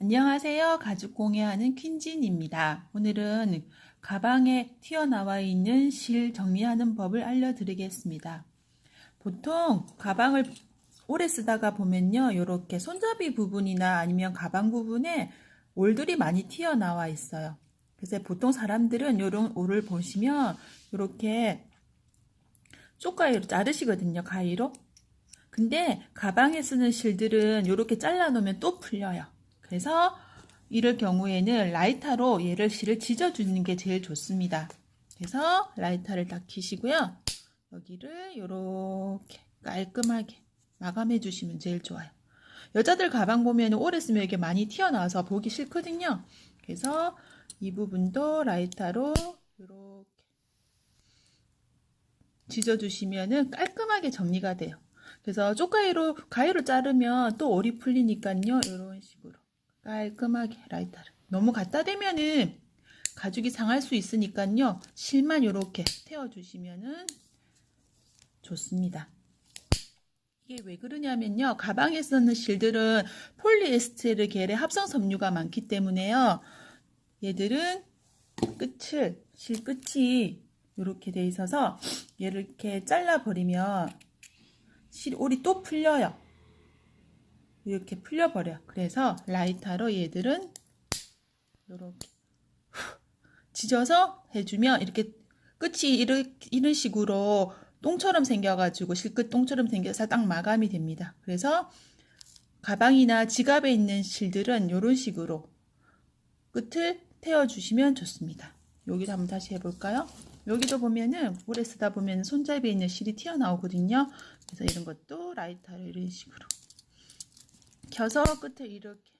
안녕하세요. 가죽 공예하는 퀸진입니다. 오늘은 가방에 튀어나와 있는 실 정리하는 법을 알려드리겠습니다. 보통 가방을 오래 쓰다가 보면요. 이렇게 손잡이 부분이나 아니면 가방 부분에 올들이 많이 튀어나와 있어요. 그래서 보통 사람들은 이런 올을 보시면 이렇게 쪽가위로 자르시거든요. 가위로. 근데 가방에 쓰는 실들은 이렇게 잘라 놓으면 또 풀려요. 그래서 이럴 경우에는 라이터로 얘를 실을 지져주는 게 제일 좋습니다. 그래서 라이터를 딱 키시고요. 여기를 이렇게 깔끔하게 마감해 주시면 제일 좋아요. 여자들 가방 보면 오래 쓰면 이게 많이 튀어나와서 보기 싫거든요. 그래서 이 부분도 라이터로 이렇게 지져주시면은 깔끔하게 정리가 돼요. 그래서 쪽가위로 가위로 자르면 또 올이 풀리니까요. 이런 식으로 깔끔하게 라이터를 너무 갖다 대면은 가죽이 상할 수 있으니까요. 실만 이렇게 태워주시면은 좋습니다. 이게 왜 그러냐면요. 가방에 쓰는 실들은 폴리에스테르 계열의 합성 섬유가 많기 때문에요. 얘들은 끝을 실 끝이 이렇게 돼 있어서 얘를 이렇게 잘라 버리면 실 올이 또 풀려요. 이렇게 풀려버려. 그래서 라이터로 얘들은 이렇게 지져서 해주면 이렇게 끝이 이런, 식으로 똥처럼 생겨가지고 실끝 똥처럼 생겨서 딱 마감이 됩니다. 그래서 가방이나 지갑에 있는 실들은 이런 식으로 끝을 태워주시면 좋습니다. 여기도 한번 다시 해볼까요? 여기도 보면은 오래 쓰다 보면 손잡이에 있는 실이 튀어나오거든요. 그래서 이런 것도 라이터로 이런 식으로 켜서 끝을 이렇게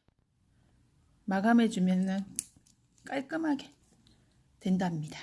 마감해주면은 깔끔하게 된답니다.